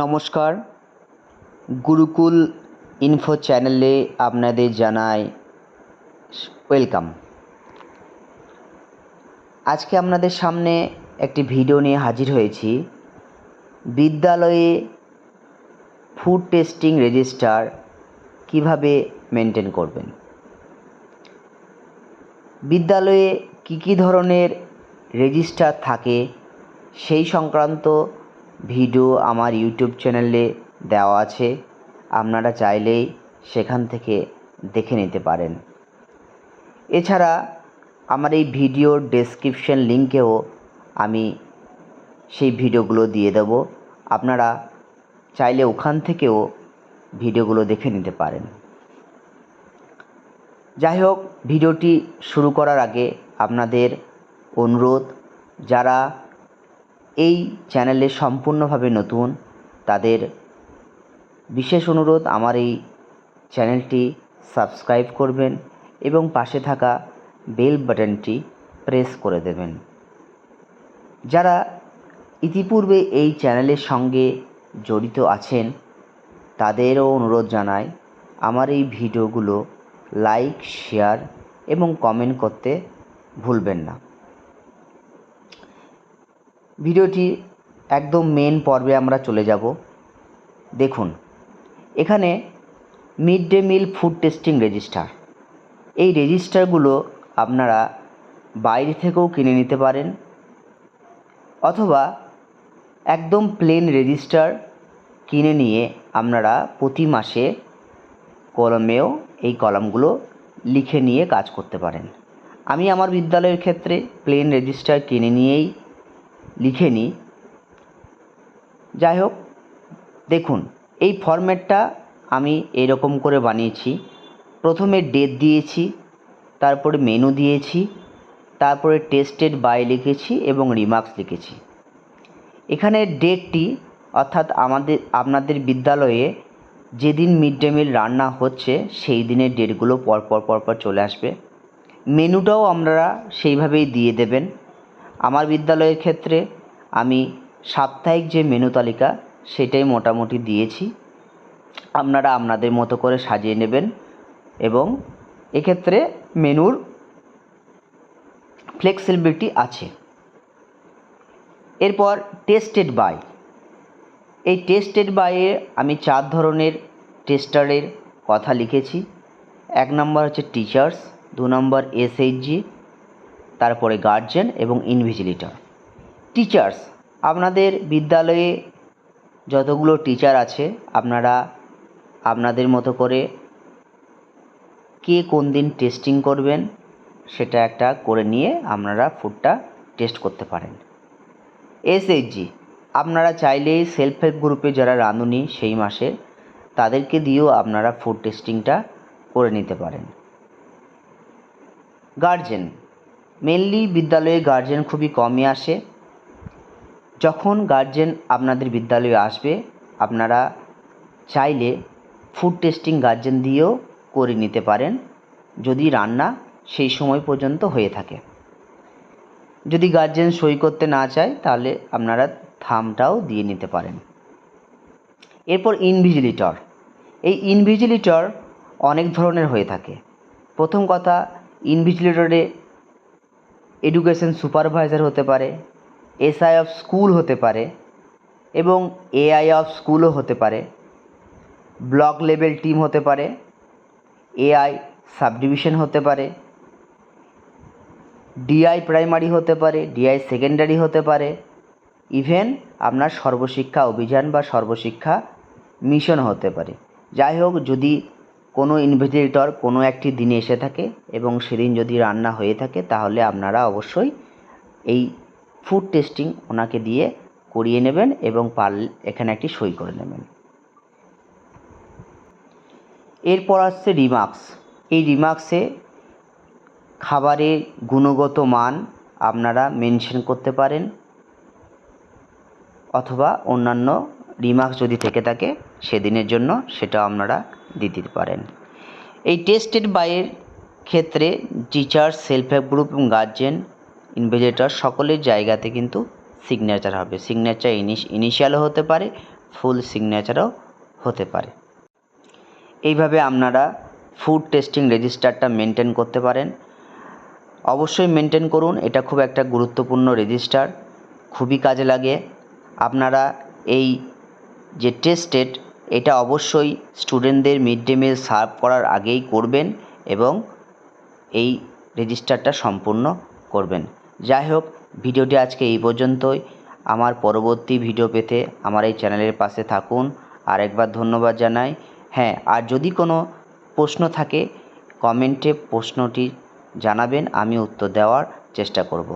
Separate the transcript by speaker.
Speaker 1: নমস্কার। গুরুকুল ইনফো চ্যানেলে আপনাদের জানাই ওয়েলকাম। আজকে আপনাদের সামনে একটি ভিডিও নিয়ে হাজির হয়েছি। বিদ্যালয়ে ফুড টেস্টিং রেজিস্টার কীভাবে মেনটেন করবেন? বিদ্যালয়ে কী কী ধরনের রেজিস্টার থাকে সেই সংক্রান্ত ভিডিও আমার ইউটিউব চ্যানেলে দেওয়া আছে। আপনারা চাইলেই সেখান থেকে দেখে নিতে পারেন। এছাড়া আমার এই ভিডিওর ডেসক্রিপশন লিঙ্কেও আমি সেই ভিডিওগুলো দিয়ে দেব। আপনারা চাইলে ওখান থেকেও ভিডিওগুলো দেখে নিতে পারেন। যাই হোক, ভিডিওটি শুরু করার আগে আপনাদের অনুরোধ, যারা এই চ্যানেলে সম্পূর্ণভাবে নতুন, তাদের বিশেষ অনুরোধ, আমার এই চ্যানেলটি সাবস্ক্রাইব করবেন এবং পাশে থাকা বেল বাটনটি প্রেস করে দেবেন। যারা ইতিপূর্বে এই চ্যানেলের সঙ্গে জড়িত আছেন, তাদেরও অনুরোধ জানাই, আমার এই ভিডিওগুলো লাইক শেয়ার এবং কমেন্ট করতে ভুলবেন না। ভিডিওটি একদম মেন পর্বে আমরা চলে যাব। দেখুন, এখানে mid day meal food testing register এই রেজিস্টারগুলো আপনারা বাইরে থেকেও কিনে নিতে পারেন, অথবা একদম প্লেন রেজিস্টার কিনে নিয়ে আপনারা প্রতি মাসে কলমেও এই কলামগুলো লিখে নিয়ে কাজ করতে পারেন। আমি আমার বিদ্যালয়ের ক্ষেত্রে প্লেন রেজিস্টার কিনে নিয়েই লিখে নিই। যাই হোক, দেখুন, এই ফরম্যাটটা আমি এরকম করে বানিয়েছি। প্রথমে ডেট দিয়েছি, তারপরে মেনু দিয়েছি, তারপরে টেস্টেড বাই লিখেছি এবং রিমার্কস লিখেছি। এখানে ডেটটি অর্থাৎ আমাদের, আপনাদের বিদ্যালয়ে যেদিন মিড ডে মিল রান্না হচ্ছে, সেই দিনের ডেটগুলো পরপর পরপর চলে আসবে। মেনুটাও আপনারা সেইভাবেই দিয়ে দেবেন। আমার বিদ্যালয়ের ক্ষেত্রে আমি সাপ্তাহিক যে মেনু তালিকা, সেটাই মোটামুটি দিয়েছি। আপনারা আপনাদের মতো করে সাজিয়ে নেবেন এবং এক্ষেত্রে মেনুর ফ্লেক্সিবিলিটি আছে। এরপর টেস্টেড বাই এই টেস্টেড বাইয়ে আমি চার ধরনের টেস্টারের কথা লিখেছি। এক নম্বর হচ্ছে টিচার্স দু নম্বর এসএইচজি তারপরে গার্জেন এবং ইনভিজিলেটর টিচার্স আপনাদের বিদ্যালয়ে যতগুলো টিচার আছে, আপনারা আপনাদের মতো করে কে কোন দিন টেস্টিং করবেন, সেটা একটা করে নিয়ে আপনারা ফুডটা টেস্ট করতে পারেন। এসএইচজি আপনারা চাইলেই সেলফ হেল্প গ্রুপে যারা রাঁধুনি সেই মাসে, তাদেরকে দিয়েও আপনারা ফুড টেস্টিংটা করে নিতে পারেন। গার্জেন মেনলি বিদ্যালয়ে গার্জেন খুবই কমই আসে। যখন গার্জেন আপনাদের বিদ্যালয়ে আসবে, আপনারা চাইলে ফুড টেস্টিং গার্জেন দিয়েও করে নিতে পারেন, যদি রান্না সেই সময় পর্যন্ত হয়ে থাকে। যদি গার্জেন সই করতে না চায়, তাহলে আপনারা থামটাও দিয়ে নিতে পারেন। এরপর ইনভিজিলেটর এই ইনভিজিলেটর অনেক ধরনের হয়ে থাকে। প্রথম কথা ইনভিজিলেটরে এডুকেশন সুপারভাইজার হতে পারে এসআই অফ স্কুল হতে পারে এবং এআই অফ স্কুলও হতে পারে। ব্লক লেভেল টিম হতে পারে। এআই সাবডিভিশন হতে পারে। ডিআই প্রাইমারি হতে পারে ডিআই সেকেন্ডারি হতে পারে। ইভেন আপনার সর্বশিক্ষা অভিযান বা সর্বশিক্ষা মিশন হতে পারে। যাই হোক, যদি কোনো ইনভিজিলেটর কোনো একটি দিনে এসে থাকে এবং সেদিন যদি রান্না হয়ে থাকে, তাহলে আপনারা অবশ্যই এই ফুড টেস্টিং ওনাকে দিয়ে করিয়ে নেবেন এবং পার এখানে একটি সই করে নেবেন। এরপর আসছে রিমার্কস এই রিমার্কসে খাবারের গুণগত মান আপনারা মেনশন করতে পারেন অথবা অন্যান্য রিমার্কস যদি থেকে থাকে সেদিনের জন্য সেটা আপনারা দিতে পারেন। এই টেস্টেড বাইয়ের ক্ষেত্রে টিচার সেলফ হেল্প গ্রুপ এবং গার্জেন ইনভিজিলেটর সকলের জায়গাতে কিন্তু সিগনেচার হবে। সিগনেচার ইনিশ ইনিশিয়ালও হতে পারে ফুল সিগনেচারও হতে পারে। এইভাবে আপনারা ফুড টেস্টিং রেজিস্টারটা মেনটেন করতে পারেন। অবশ্যই মেনটেন করুন, এটা খুব একটা গুরুত্বপূর্ণ রেজিস্টার খুবই কাজে লাগে। আপনারা এই যে টেস্টেড এটা অবশ্যই স্টুডেন্টদের মিড ডে মিল সার্ভ করার আগেই করবেন এবং এই রেজিস্টারটা সম্পূর্ণ করবেন। যাই হোক ভিডিওটি আজকে এই পর্যন্তই। আমার পরবর্তী ভিডিও পেতে আমার এই চ্যানেলের পাশে থাকুন। আর একবার ধন্যবাদ জানাই। হ্যাঁ আর যদি কোনো প্রশ্ন থাকে, কমেন্টে প্রশ্নটি জানাবেন, আমি উত্তর দেওয়ার চেষ্টা করব।